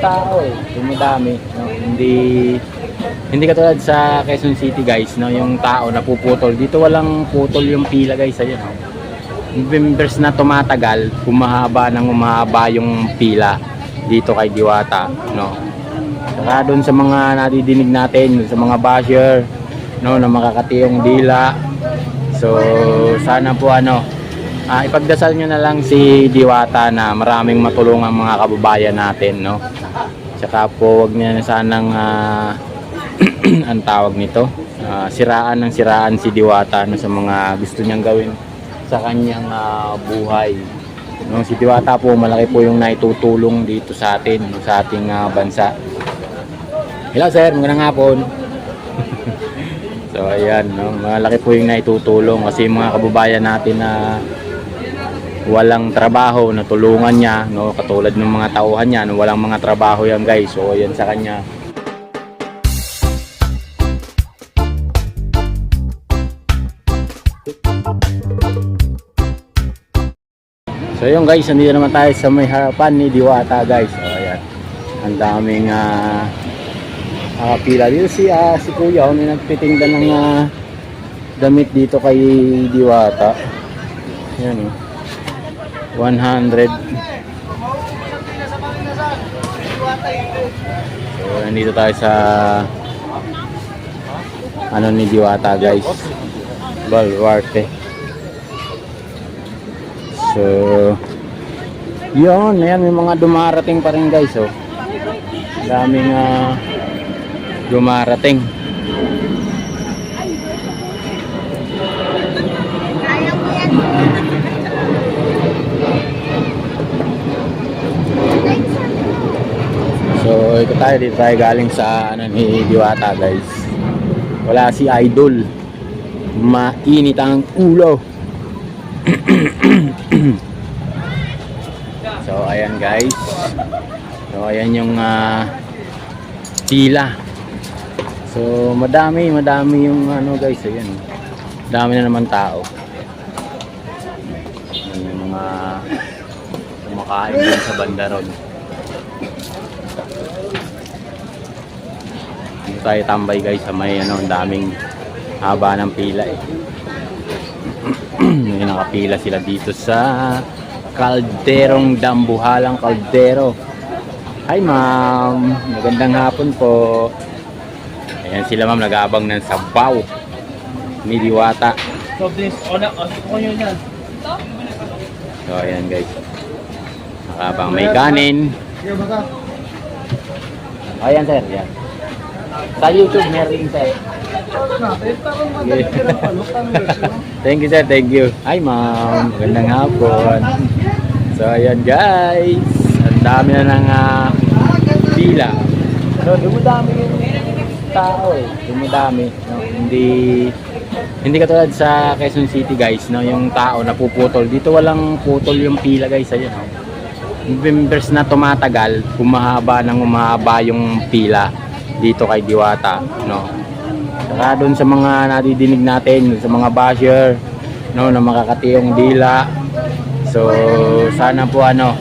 tao eh. Dumadami. No? Hindi hindi katulad sa Quezon City guys, no, yung tao napuputol. Dito walang putol yung pila guys, ayun. No? Members na tumatagal, humahaba ng humahaba yung pila dito kay Diwata, no. Saka doon sa mga nadidinig natin, sa mga basher, no, na makakati yung dila. So, sana po ano, ah, ipagdasal nyo na lang si Diwata na maraming matulungan mga kababayan natin, no. Tsaka po, wag niya na sanang ah, ang tawag nito? Ah, siraan ng siraan si Diwata no, sa mga gusto niyang gawin sa kanyang ah, buhay. No, si Diwata po malaki po yung naitutulong dito sa atin sa ating ah, bansa. Hello sir. Magandang hapon. So ayan no, malaki po yung naitutulong kasi yung mga kababayan natin na walang trabaho na tulungan niya no katulad ng mga tauhan niya no, walang mga trabaho yan guys so ayan sa kanya So yun guys, nandito naman tayo sa may harapan ni Diwata guys. So ayan. Ang daming ah uh, pila dito si ah, si Kuya, oh, may nagtitinda ng ah, damit dito kay Diwata. Yan oh. 100. So nandito tayo sa ano ni Diwata guys. Baluarte. So, yun, ayan, may mga dumarating pa rin guys, oh. Daming ah, dumarating. So, ito tayo, dito tayo galing sa ano ni Diwata guys. Wala si Idol. Mainit ang ulo. So ayan guys. So ayan yung ah, pila. So madami, madami yung ano guys, ayan. Dami na naman tao. Yung mga kumakain sa banda Dito tayo tambay guys sa may ano, daming haba ng pila eh. May nakapila sila dito sa Kalderong Dambuhalang Kaldero. Hi ma'am, magandang hapon po. Ayan sila ma'am, nag-aabang ng sabaw ni Diwata. So this, ona, o yun yan. So ayan guys. Nakabang may kanin. Ayan sir, yan. Sa YouTube meron din sir. Thank you sir, thank you. Hi ma'am, magandang hapon. So ayan guys, ang dami na ng ah, pila. So dumadami yung tao eh, dumadami. No? Hindi hindi katulad sa Quezon City guys, no, yung tao napuputol. Dito walang putol yung pila guys, ayun. No? Members na tumatagal, humahaba ng humahaba yung pila dito kay Diwata, no. Saka doon sa mga nadidinig natin, sa mga basher, no, na makakati yung dila. So, sana po ano,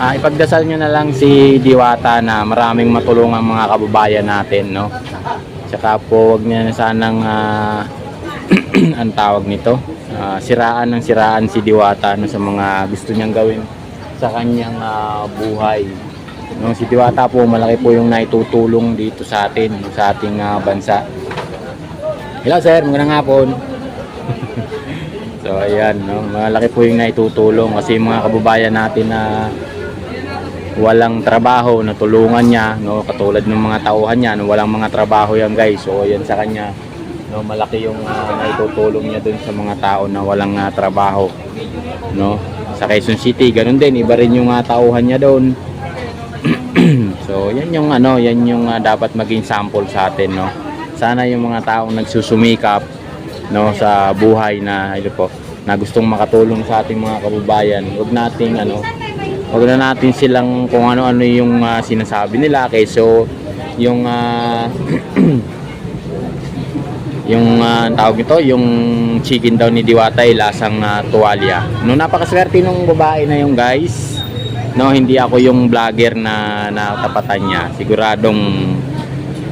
ah, ipagdasal nyo na lang si Diwata na maraming matulungan mga kababayan natin, no. Tsaka po, wag niya na sanang ah, ang tawag nito, ah, siraan ng siraan si Diwata no, sa mga gusto niyang gawin sa kanyang ah, buhay. No, si Diwata po malaki po yung naitutulong dito sa atin, sa ating ah, bansa. Hello sir, magandang hapon. so ayan, no, malaki po yung naitutulong kasi yung mga kababayan natin na walang trabaho na tulungan niya, no, katulad ng mga tauhan niya, no, walang mga trabaho yan guys. So ayan sa kanya, no, malaki yung ah, naitutulong niya dun sa mga tao na walang ah, trabaho, no. Sa Quezon City, ganun din, iba rin yung ah, tauhan niya doon. So, yan yung ano, yan yung ah, dapat maging sample sa atin, no. Sana yung mga taong nagsusumikap no sa buhay na ito po na gustong makatulong sa ating mga kababayan. Huwag nating ano, huwag na natin silang kung ano-ano yung ah, sinasabi nila kaysa yung ah, yung ang tawag nito, yung chicken daw ni Diwata ay lasang ah, tuwalya. No napakaswerte nung babae na yung guys No, hindi ako yung vlogger na natapatan niya. Siguradong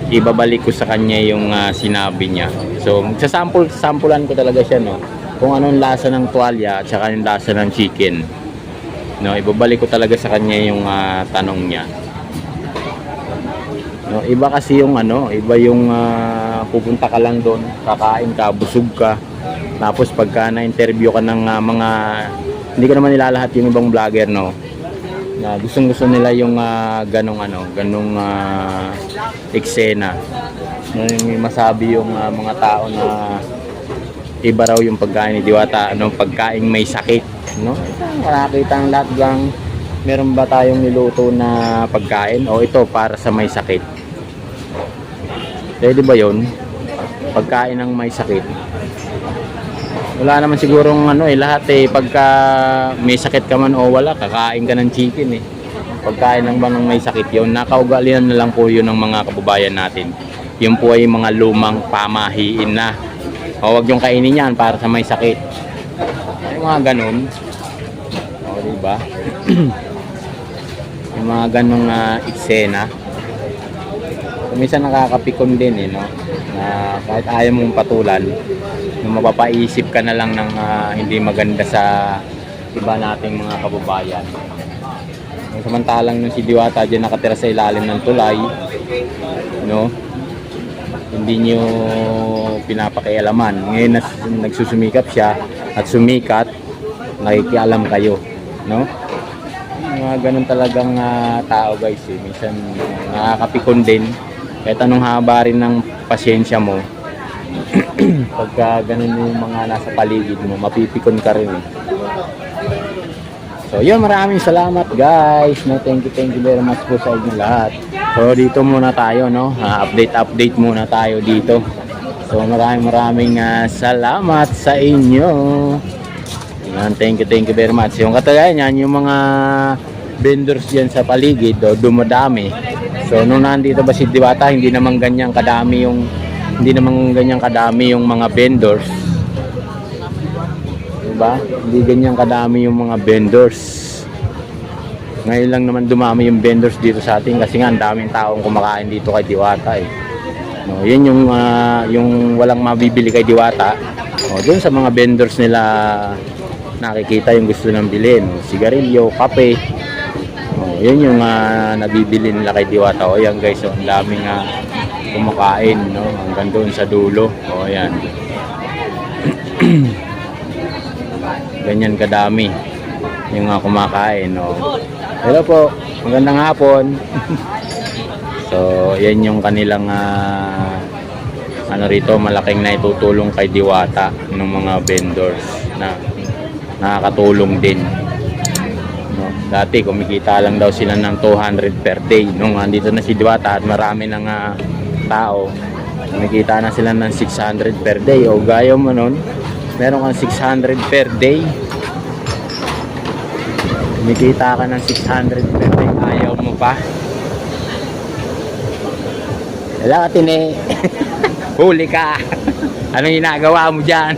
ibabalik ko sa kanya yung ah, sinabi niya. So, magsasample, sampulan ko talaga siya, no? Kung anong lasa ng tuwalya at saka yung lasa ng chicken. No, ibabalik ko talaga sa kanya yung ah, tanong niya. No, iba kasi yung ano, iba yung ah, pupunta ka lang doon, kakain ka, busog ka. Tapos pagka na-interview ka ng ah, mga hindi ko naman nilalahat yung ibang vlogger, no. Na gustong gusto nila yung ah, ganong ano, ganong ah, eksena. No, yung masabi yung ah, mga tao na iba raw yung pagkain ni Diwata, ano, pagkain may sakit, no? Nakakita ang lahat gang meron ba tayong niluto na pagkain o ito para sa may sakit? Pwede ba yun? Pagkain ng may sakit. Wala naman sigurong ano eh, lahat eh, pagka may sakit ka man o wala, kakain ka ng chicken eh. Pagkain ng bang may sakit yun, nakaugalian na lang po yun ng mga kababayan natin. Yun po ay mga lumang pamahiin na. O wag yung kainin yan para sa may sakit. Yung mga ganun. O diba? yung mga ganong ah, eksena. Minsan nakakapikon din eh, no? Na kahit ayaw mong patulan, yung mapapaisip ka na lang ng ah, hindi maganda sa iba nating mga kababayan. Samantalang nung si Diwata dyan nakatira sa ilalim ng tulay, no? Hindi nyo pinapakialaman. Ngayon na nagsusumikap siya at sumikat, nakikialam kayo, no? mga ganun talagang ah, tao guys eh. Minsan nakakapikon din. Kahit anong haba rin ng pasyensya mo. Pagka ganun yung mga nasa paligid mo, mapipikon ka rin eh. So yun, maraming salamat guys. No, thank you, thank you very much po sa inyo lahat. So dito muna tayo, no? Ah, update, update muna tayo dito. So maraming maraming ah, salamat sa inyo. Yan, thank you, thank you very much. Yung katagayan yan, yung mga vendors dyan sa paligid, o, dumadami. So, nung nandito ba si Diwata, hindi naman ganyan kadami yung hindi naman ganyan kadami yung mga vendors. Diba? Hindi ganyan kadami yung mga vendors. Ngayon lang naman dumami yung vendors dito sa atin kasi nga ang daming taong kumakain dito kay Diwata eh. No, yun yung ah, yung walang mabibili kay Diwata. O, doon sa mga vendors nila nakikita yung gusto ng bilhin. Sigarilyo, kape. O, yun yung ah, nabibili nila kay Diwata. O yan guys, o, ang daming ah, kumakain no? hanggang doon sa dulo. O yan. Ganyan kadami yung mga kumakain. No? Hello po, magandang hapon. so, yan yung kanilang ah, ano rito, malaking naitutulong kay Diwata ng mga vendors na nakakatulong din. No? Dati kumikita lang daw sila ng 200 per day. Nung andito na si Diwata at marami ng ah, tao, kumikita na sila ng 600 per day. O gaya mo nun, meron kang 600 per day. Kumikita ka ng 600 per day. Ayaw mo pa. Wala ka tine. Huli ka. Anong ginagawa mo dyan?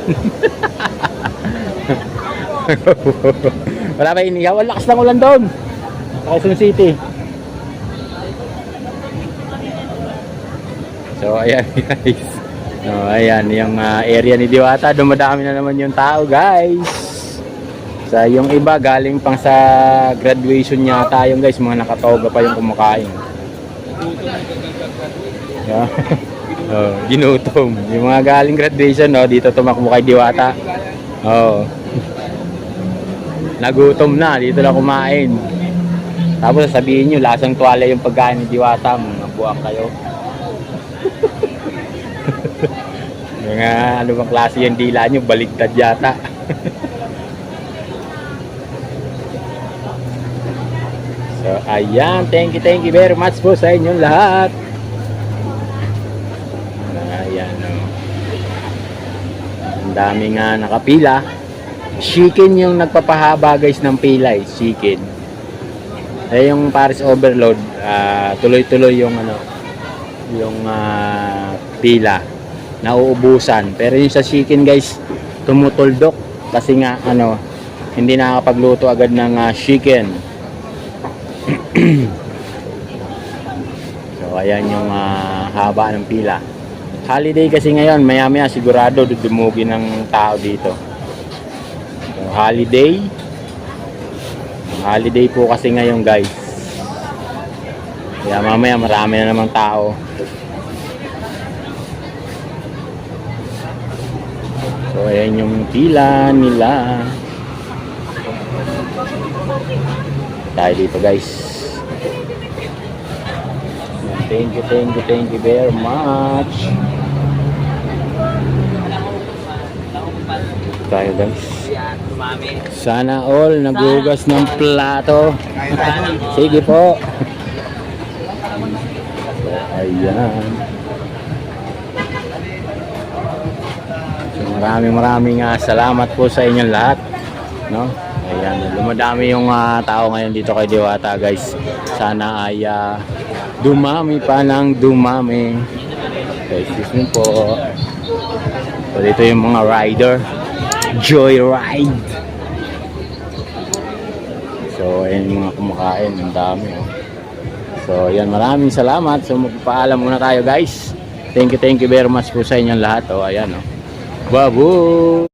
Wala ba inihaw? Ang lakas ng ulan doon. Quezon City. So, ayan guys. So, ayan, yung ah, area ni Diwata, dumadami na naman yung tao guys. Sa yung iba, galing pang sa graduation niya tayong guys, mga nakatoga pa yung kumakain. Yeah. oh, ginutom. Yung mga galing graduation, no, dito tumakbo kay Diwata. Oh. Nagutom na, dito na kumain. Tapos sabihin nyo, lasang tuwala yung pagkain ni Diwata, mga buwang kayo. Mga ano bang klase yung dila nyo, baligtad yata. so, ayan, thank you, thank you very much po sa inyong lahat. Ayan, oh. Ang dami nga nakapila. Chicken yung nagpapahaba guys ng pila eh, chicken. Eh yung Paris Overload, ah, tuloy-tuloy yung ano, yung ah, pila. Nauubusan. Pero yung sa chicken guys, tumutuldok kasi nga ano, hindi nakakapagluto agad ng ah, chicken. so ayan yung ah, haba ng pila. Holiday kasi ngayon, maya maya sigurado dudumugin ng tao dito. So, holiday. Holiday po kasi ngayon guys. Kaya mamaya marami na namang tao. Ayan yung pila nila. Tayo dito guys. Thank you, thank you, thank you very much. Tayo guys. Sana all naghugas ng plato. Sige po. Ayan. Maraming maraming ah, salamat po sa inyong lahat. No? Ayan, lumadami yung ah, tao ngayon dito kay Diwata, guys. Sana ay ah, dumami pa ng dumami. Okay, excuse po. So, dito yung mga rider. Joyride. So, ayan yung mga kumakain. Ang dami, oh. So, ayan, maraming salamat. So, magpapaalam muna tayo, guys. Thank you, thank you very much po sa inyong lahat. Oh, ayan, oh. Babu.